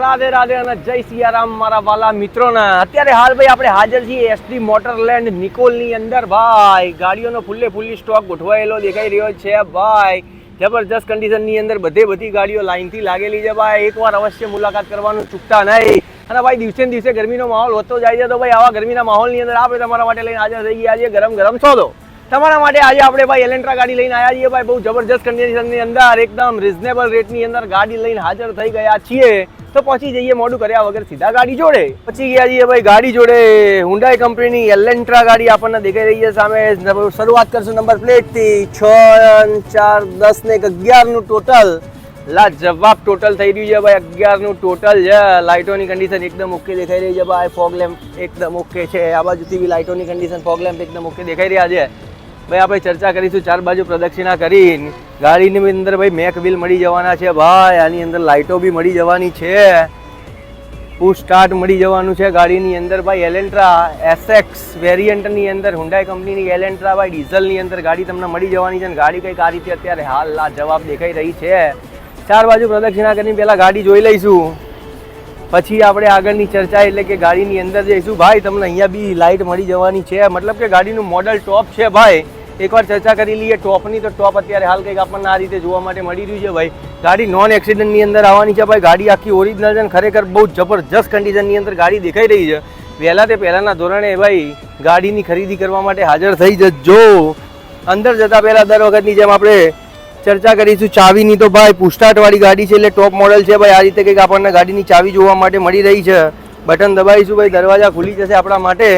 રાધે રાધે અને જય સિયારામ મારા વાલા મિત્રોના. અત્યારે હાલ ભાઈ આપણે હાજર છીએ એસટી મોટરલેન્ડ નિકોલની અંદર. ભાઈ, ગાડીઓનો ફૂલ્લે ફૂલ્લી સ્ટોક ગોઠવાયેલો દેખાઈ રહ્યો છે. ભાઈ, જબરજસ્ત કન્ડિશનની અંદર બધે બધી ગાડીઓ લાઇનથી લાગેલી છે. ભાઈ, એકવાર અવશ્ય મુલાકાત કરવાનું ચૂકતા નહીં. અને ભાઈ, દિવસે દિવસે ગરમીનો માહોલ હોતો જાય છે. તો ભાઈ, આવા ગરમીના માહોલની અંદર આપણે તમારા માટે લઈને હાજર થઈ ગયા છીએ. ગરમ ગરમ સોદો. તમારા માટે આજે આપણે ભાઈ એલેન્ટ્રા ગાડી લઈને આવ્યા છીએ. ભાઈ, બહુ જબરજસ્ત કન્ડિશનની અંદર, એકદમ રિઝનેબલ રેટની અંદર ગાડી લઈને હાજર થઈ ગયા છીએ. તો પહોંચી જઈએ મોડું કર્યા વગર સીધા ગાડી જોડે. પછી ગયા છીએ ભાઈ ગાડી જોડે. હુન્ડાઈ કંપનીની એલેન્ટ્રા ગાડી આપણને દેખાઈ રહી છે સામે. શરૂઆત કરશું નંબર પ્લેટથી. છ ચાર, દસ ને એક અગિયારનું ટોટલ લા જવાબ ટોટલ થઈ રહ્યું છે ભાઈ. અગિયારનું ટોટલ છે. લાઇટોની કન્ડિશન એકદમ ઓકે દેખાઈ રહી છે ભાઈ. ફોગ એકદમ ઓકે છે. આ બાજુથી બી લાઇટોની કન્ડિશન ફોગ એકદમ ઓકે દેખાઈ રહ્યા છે. ભાઈ, આપણે ચર્ચા કરીશું ચાર બાજુ પ્રદક્ષિણા કરીને. ગાડીની અંદર ભાઈ મેક વ્હીલ મળી જવાના છે ભાઈ, આની અંદર લાઇટો બી મળી જવાની છે. પુશ સ્ટાર્ટ મળી જવાનું છે ગાડીની અંદર ભાઈ, એલેન્ટ્રા એસએક્સ વેરિયન્ટની અંદર હુન્ડાઈ કંપનીની એલેન્ટ્રા ભાઈ, ડીઝલની અંદર ગાડી તમને મળી જવાની છે અને ગાડી કંઈક આ રીતે અત્યારે હાલ લા જવાબ દેખાઈ રહી છે. ચાર બાજુ પ્રદક્ષિણા કરીને પહેલાં ગાડી જોઈ લઈશું. પછી આપણે આગળની ચર્ચા એટલે કે ગાડીની અંદર જઈશું. ભાઈ, તમને અહીંયા બી લાઇટ મળી જવાની છે. મતલબ કે ગાડીનું મોડલ ટોપ છે ભાઈ. એકવાર ચર્ચા કરી લઈએ. ટોપની તો ટોપ અત્યારે હાલ કંઈક આપણને આ રીતે જોવા માટે મળી રહ્યું છે ભાઈ. ગાડી નોન એક્સિડન્ટની અંદર આવવાની છે ભાઈ. ગાડી આખી ઓરિજિનલ છે ખરેખર બહુ જબરજસ્ત કન્ડિશનની અંદર ગાડી દેખાઈ રહી છે. પહેલાં તે પહેલાંના ધોરણે ભાઈ ગાડીની ખરીદી કરવા માટે હાજર થઈ જજો. અંદર જતા પહેલાં દર વખતની જેમ આપણે ચર્ચા કરીશું. ચાવીની તો ભાઈ પુસ્ટાટવાળી ગાડી છે એટલે ટોપ મોડલ છે ભાઈ. આ રીતે કંઈક આપણને ગાડીની ચાવી જોવા માટે મળી રહી છે. બટન દબાવીશું ભાઈ. દરવાજા ખુલી જશે આપણા માટે.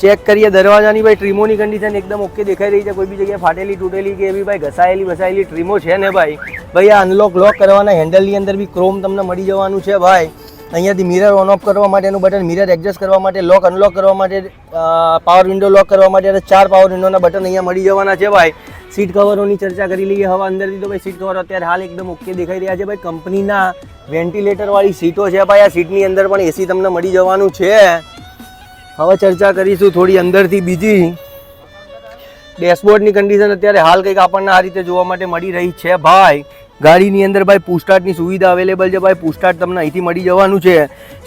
ચેક કરીએ, દરવાજાની ભાઈ ટ્રીમોની કન્ડિશન એકદમ ઓકે દેખાઈ રહી છે. કોઈ બી જગ્યાએ ફાટેલી, તૂટેલી કે એવી ભાઈ ઘસાયેલી વસાયેલી ટ્રીમો છે ને ભાઈ. ભાઈ, આ અનલોક લોક કરવાના હેન્ડલની અંદર બી ક્રોમ તમને મળી જવાનું છે ભાઈ. અહીંયાથી મિરર ઓન ઓફ કરવા માટેનું બટન મિરર એડજસ્ટ કરવા માટે લોક અનલોક કરવા માટે પાવર વિન્ડો લોક કરવા માટે ચાર પાવર વિન્ડોના બટન અહીંયા મળી જવાના છે ભાઈ. સીટ કવરોની ચર્ચા કરી લઈએ હવે અંદરથી તો ભાઈ સીટ કવર અત્યારે હાલ એકદમ ઓકે દેખાઈ રહ્યા છે ભાઈ. કંપનીના વેન્ટિલેટરવાળી સીટો છે ભાઈ. આ સીટની અંદર પણ એસી તમને મળી જવાનું છે. હવે ચર્ચા કરીશું થોડી અંદરથી બીજી. ડેશબોર્ડની કન્ડિશન અત્યારે હાલ કંઈક આપણને આ રીતે જોવા માટે મળી રહી છે. ભાઈ ગાડીની અંદર ભાઈ પુસ્ટાર્ટની સુવિધા અવેલેબલ છે ભાઈ. પુસ્ટાર્ટ તમને અહીંથી મળી જવાનું છે.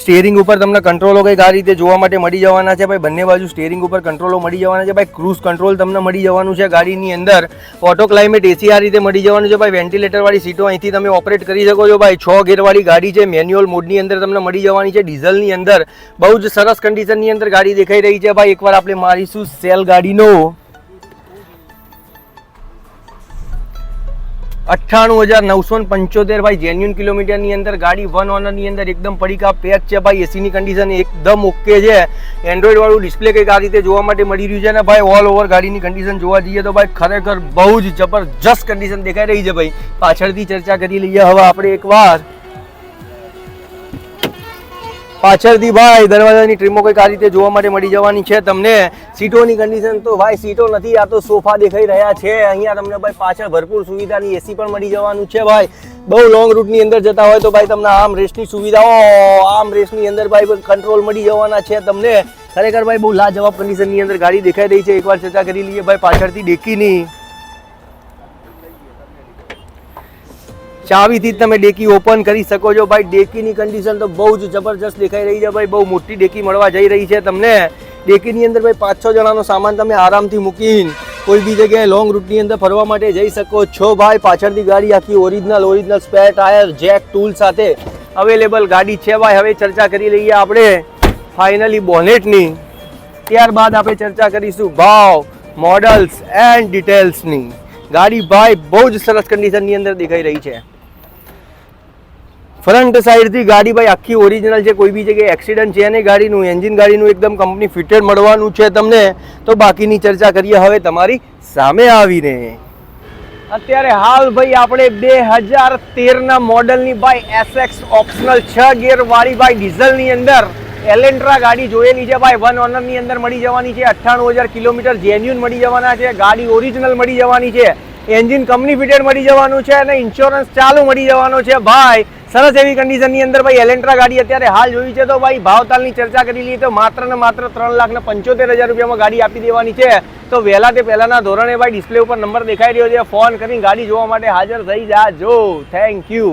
સ્ટેરિંગ ઉપર તમને કંટ્રોલો કંઈક આ રીતે જોવા માટે મળી જવાના છે ભાઈ. બંને બાજુ સ્ટેરિંગ ઉપર કંટ્રોલો મળી જવાના છે ભાઈ. ક્રૂઝ કંટ્રોલ તમને મળી જવાનું છે ગાડીની અંદર. ઓટો ક્લાઇમેટ એસી આ રીતે મળી જવાનું છે ભાઈ. વેન્ટિલેટરવાળી સીટો અહીંથી તમે ઓપરેટ કરી શકો છો ભાઈ. છ ગેરવાળી ગાડી છે. મેન્યુઅલ મોડની અંદર તમને મળી જવાની છે. ડીઝલની અંદર. બહુ જ સરસ કન્ડિશનની અંદર ગાડી દેખાઈ રહી છે ભાઈ. એકવાર આપણે મારીશું સેલ ગાડીનો. અઠ્ઠાણું હજાર નવસો પંચોતેર ભાઈ જેન્યુન કિલોમીટરની અંદર ગાડી વન ઓનરની અંદર એકદમ પડીકા પેક છે ભાઈ એસીની કન્ડિશન એકદમ ઓકે છે. એન્ડ્રોઈડવાળું ડિસ્પ્લે કંઈક આ રીતે જોવા માટે મળી રહ્યું છે અને ભાઈ ઓલ ઓવર ગાડીની કન્ડિશન જોવા જઈએ તો ભાઈ, ખરેખર બહુ જ જબરજસ્ત કન્ડિશન દેખાઈ રહી છે ભાઈ. પાછળથી ચર્ચા કરી લઈએ હવે આપણે એકવાર. પાછળથી ભાઈ દરવાજાની ટ્રીમો કંઈક આ રીતે જોવા માટે મળી જવાની છે. તમને સીટોની કન્ડિશન તો ભાઈ સીટો નથી, આ તો સોફા દેખાઈ રહ્યા છે. અહીંયા તમને ભાઈ પાછળ ભરપૂર સુવિધાની એસી પણ મળી જવાનું છે ભાઈ. બહુ લોંગ રૂટની અંદર જતા હોય તો ભાઈ તમને આમ રેસની સુવિધાઓ, આમ રેસની અંદર ભાઈ કંટ્રોલ મળી જવાના છે તમને. ખરેખર ભાઈ બહુ લાજવાબ કન્ડિશનની અંદર ગાડી દેખાઈ રહી છે. એકવાર ચર્ચા કરી લઈએ ભાઈ પાછળથી ડેકીની. ચાવીથી તમે ડેકી ઓપન કરી શકો છો. ભાઈ, ડેકીની કન્ડિશન તો બહુ જ જબરજસ્ત દેખાઈ રહી છે ભાઈ. બહુ મોટી ડેકી મળવા જઈ રહી છે તમને. ડેકીની અંદર ભાઈ પાંચ છ જણાનો સામાન તમે આરામથી મૂકીને કોઈ બી જગ્યાએ લોંગ રૂટની અંદર ફરવા માટે જઈ શકો છો ભાઈ. પાછળથી ગાડી આખી original original spare tyre jack tool સાથે અવેલેબલ ગાડી છે ભાઈ. હવે ચર્ચા કરી લઈએ આપણે ફાઇનલી બોનેટની ત્યારબાદ આપણે ચર્ચા કરીશું ભાવ મોડલ્સ એન્ડ ડિટેલ્સની ગાડી ભાઈ બહુ જ સરસ કન્ડિશનની અંદર દેખાઈ રહી છે. ફ્રન્ટ સાઈડથી ગાડી ભાઈ આખી ઓરિજિનલ છે, કોઈ બી જગ્યાએ એક્સિડન્ટ છે નહીં ગાડીનું એન્જિન ગાડીનું એકદમ કંપની ફિટેડ મળવાનું છે તમને. તો બાકીની ચર્ચા કરીએ હવે તમારી સામે આવીને. અત્યારે હાલ ભાઈ આપણે બે હજાર તેરના મોડલની ભાઈ એસએક્સ ઓપ્શનલ છ ગેરવાળી ભાઈ ડીઝલની અંદર એલેન્ટ્રા ગાડી જોયેલી છે ભાઈ. વન ઓનરની અંદર મળી જવાની છે. અઠ્ઠાણું હજાર કિલોમીટર જેન્યુન મળી જવાના છે. ગાડી ઓરિજિનલ મળી જવાની છે. એન્જિન કંપની ફિટેડ મળી જવાનું છે અને ઇન્સ્યોરન્સ ચાલુ મળી જવાનો છે. ભાઈ સરસ એવી કન્ડિશનની અંદર ભાઈ એલેન્ટ્રા ગાડી અત્યારે હાલ જોઈ છે તો ભાઈ ભાવતાલની ચર્ચા કરી લઈએ તો માત્ર ને માત્ર ત્રણ લાખ ને પંચોતેર હજાર રૂપિયામાં ગાડી આપી દેવાની છે. તો વહેલા તે પહેલાના ધોરણે ભાઈ ડિસ્પ્લે ઉપર નંબર દેખાઈ રહ્યો છે. ફોન કરીને ગાડી જોવા માટે હાજર થઈ જાજો. Thank you